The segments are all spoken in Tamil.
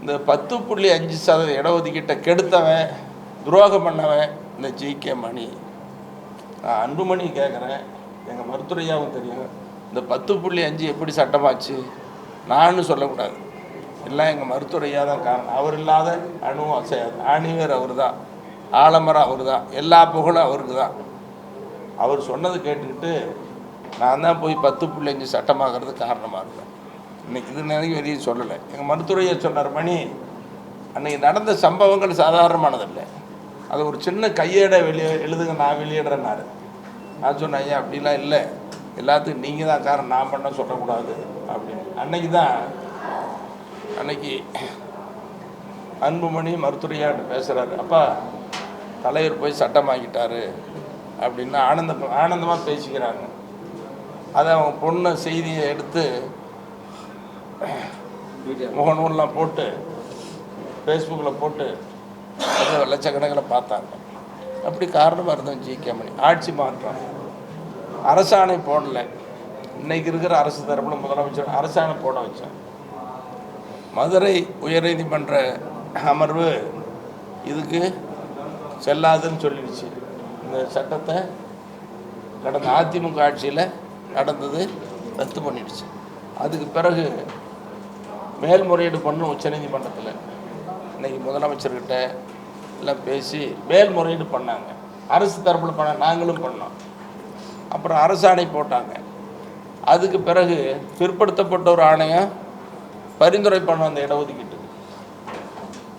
இந்த பத்து புள்ளி அஞ்சு சதவீத இடஒதுக்கீட்டை கெடுத்தவன் துரோகம் பண்ணவன் இந்த ஜி. கே. மணி. நான் அன்புமணி கேட்குறேன் எங்கள் மருத்துவரையாவும் தெரியும். இந்த பத்து புள்ளி அஞ்சு எப்படி சட்டமாச்சு? நானும் சொல்லக்கூடாது. எல்லாம் எங்கள் மருத்துவையாக தான் காரணம். அவர் இல்லாத அணுவும் அசையாது ஆணிவேர் அவர் தான் ஆலமரம் அவர் தான் எல்லா புகழும் அவருக்கு தான் அவர் சொன்னது கேட்டுக்கிட்டு நான் தான் போய் பத்து புள்ளி அஞ்சு சட்டமாகிறது காரணமாக இருக்கேன். இன்னைக்கு இது நினைக்க வெளியே சொல்லலை. எங்கள் மருத்துவரையை சொன்னார் மணி அன்னைக்கு நடந்த சம்பவங்கள் சாதாரணமானதில்லை. அது ஒரு சின்ன கையேட வெளியே எழுதுங்க நான் வெளியிடுறேன்னாரு. நான் சொன்னேன் ஐயா அப்படிலாம் இல்லை. எல்லாத்துக்கும் நீங்கள் தான் காரணம். நான் பண்ண சொல்லக்கூடாது. அப்படின்னு. அன்னைக்கு தான் அன்னைக்கு அன்புமணி மருத்துவரையாட்டு பேசுகிறாரு அப்பா தலைவர் போய் சட்டம் வாங்கிட்டாரு அப்படின்னு ஆனந்த ஆனந்தமாக பேசிக்கிறாங்க. அதை அவங்க பொண்ணு செய்தியை எடுத்து முகநூல்லாம் போட்டு ஃபேஸ்புக்கில் போட்டு அது லட்சக்கணக்கில் பார்த்தாங்க. அப்படி காரணமாக இருந்தோம் ஜி. கே. மணி. ஆட்சி மாற்றம். அரசாணை போடல. இன்னைக்கு இருக்கிற அரசு தரப்பில் முதலமைச்சர் அரசாணை போட வச்சேன் மதுரை உயர்நீதிமன்ற அமர்வு இதுக்கு செல்லாதுன்னு சொல்லிடுச்சு. இந்த சட்டத்தை கடந்த அதிமுக ஆட்சியில் நடந்தது ரத்து பண்ணிடுச்சு. அதுக்கு பிறகு மேல்முறையீடு பண்ணும் உச்சநீதிமன்றத்தில் இன்னைக்கு முதலமைச்சர்கிட்ட எல்லாம் பேசி மேல்முறையீடு பண்ணாங்க. அரசு தரப்பில் பண்ண நாங்களும் பண்ணோம். அப்புறம் அரசாணை போட்டாங்க. அதுக்கு பிறகு பிற்படுத்தப்பட்ட ஒரு ஆணையம் பரிந்துரை பண்ண அந்த இடஒதுக்கீட்டு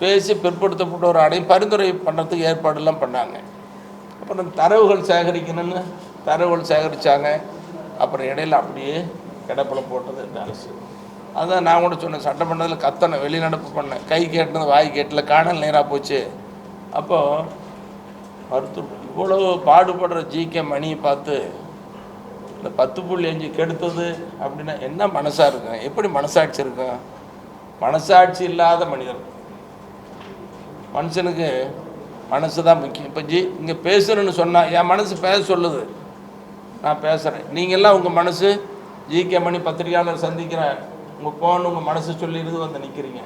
பேசி பிற்படுத்தப்பட்ட ஒரு ஆணையம் பரிந்துரை பண்ணுறதுக்கு ஏற்பாடெல்லாம் பண்ணாங்க. அப்புறம் தரவுகள் சேகரிக்கணும்னு தரவுகள் சேகரித்தாங்க அப்புறம் இடையில அப்படியே கிடப்பில் போட்டது இந்த அரசு. அதான் நான் கூட சொன்னேன் சட்டமன்றத்தில் கத்தனை வெளிநடப்பு பண்ணேன் கை கேட்டது வாய் கேட்டல காணல் நேராக போச்சு. அப்போது மருத்துவ இவ்வளோ பாடுபடுற ஜிகே மணியை பார்த்து இந்த பத்து புள்ளி அஞ்சு கெடுத்தது அப்படின்னா என்ன மனசாக இருக்கும் எப்படி மனசாட்சி இருக்கும் மனசாட்சி இல்லாத மனிதர். மனுஷனுக்கு மனசு தான் முக்கியம். இப்போ ஜி இங்கே பேசுகிறேன்னு சொன்னால் என் மனசு பேச சொல்லுது. நான் பேசுகிறேன் நீங்கள்லாம் உங்கள் மனசு ஜிகே மணி பத்திரிகையாளர் சந்திக்கிறேன் உங்கள் ஃபோன் உங்கள் மனசு சொல்லிடுது வந்து நிற்கிறீங்க